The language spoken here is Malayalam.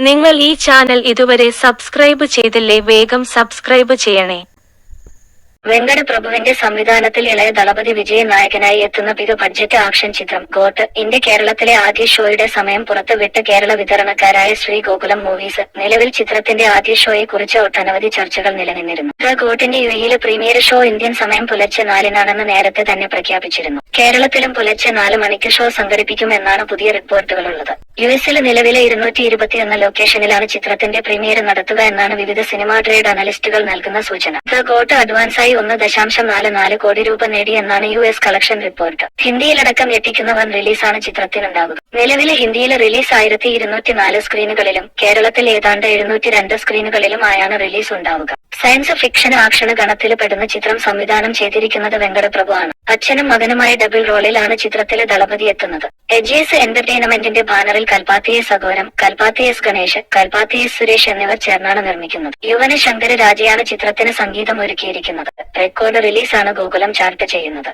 നിങ്ങൾ ഈ ചാനൽ ഇതുവരെ സബ്സ്ക്രൈബ് ചെയ്തില്ലേ വേഗം സബ്സ്ക്രൈബ് ചെയ്യണേ. വെങ്കടപ്രഭുവിന്റെ സംവിധാനത്തിൽ ഇളയ ദളപതി വിജയൻ നായകനായി എത്തുന്ന ബിഗ് ബഡ്ജറ്റ് ആക്ഷൻ ചിത്രം. ഗോട്ട് ഇന്ത്യ കേരളത്തിലെ ആദ്യ ഷോയുടെ സമയം പുറത്തുവിട്ട് കേരള വിതരണക്കാരായ ശ്രീ ഗോകുലം മൂവീസ്. നിലവിൽ ചിത്രത്തിന്റെ ആദ്യ ഷോയെ കുറിച്ച് ഒട്ടനവധി ചർച്ചകൾ നിലനിന്നിരുന്നു. ദ ഗോട്ടിന്റെ യുഎയിലെ പ്രീമിയർ ഷോ ഇന്ത്യൻ സമയം പുലർച്ചെ നാലിനാണെന്ന് നേരത്തെ തന്നെ പ്രഖ്യാപിച്ചിരുന്നു. കേരളത്തിലും പുലർച്ചെ നാല് മണിക്ക് ഷോ സംഘടിപ്പിക്കുമെന്നാണ് പുതിയ റിപ്പോർട്ടുകളുള്ളത്. യു എസിലെ നിലവിലെ ഇരുന്നൂറ്റി ഇരുപത്തിയൊന്ന് ലൊക്കേഷനിലാണ് ചിത്രത്തിന്റെ പ്രീമിയർ നടത്തുക എന്നാണ് വിവിധ സിനിമാ ട്രേഡ് അനലിസ്റ്റുകൾ നൽകുന്ന സൂചന. ദ ഗോട്ട് അഡ്വാൻസായി ഒന്ന് ദശാംശം നാല് നാല് കോടി രൂപ നേടിയെന്നാണ് യു എസ് കളക്ഷൻ റിപ്പോർട്ട് ഹിന്ദിയിലടക്കം ഞെട്ടിക്കുന്ന വൻ റിലീസാണ് ചിത്രത്തിനുണ്ടാകുക നിലവിലെ ഹിന്ദിയിലെ റിലീസ് ആയിരത്തി ഇരുന്നൂറ്റി നാല് സ്ക്രീനുകളിലും കേരളത്തിൽ ഏതാണ്ട് എഴുന്നൂറ്റി രണ്ട് സ്ക്രീനുകളിലും ആയാണ് റിലീസ് ഉണ്ടാവുക. സയൻസ് ഫിക്ഷൻ ആക്ഷന് ഗണത്തിൽ പെടുന്ന ചിത്രം സംവിധാനം ചെയ്തിരിക്കുന്നത് വെങ്കടപ്രഭു ആണ്. അച്ഛനും മകനുമായ ഡബിൾ റോളിലാണ് ചിത്രത്തിലെ ദളപതി എത്തുന്നത്. എജിഎസ് എന്റർടൈൻമെന്റിന്റെ ബാനറിൽ Kalpathi S Aghoram Kalpathi S Ganesh Kalpathi S Suresh എന്നിവർ ചേർന്നാണ് നിർമ്മിക്കുന്നത്. യുവന ശങ്കര രാജയാണ് ചിത്രത്തിന് സംഗീതം ഒരുക്കിയിരിക്കുന്നത്. റെക്കോർഡ് റിലീസാണ് ഗോകുലം ചാർട്ട് ചെയ്യുന്നത്.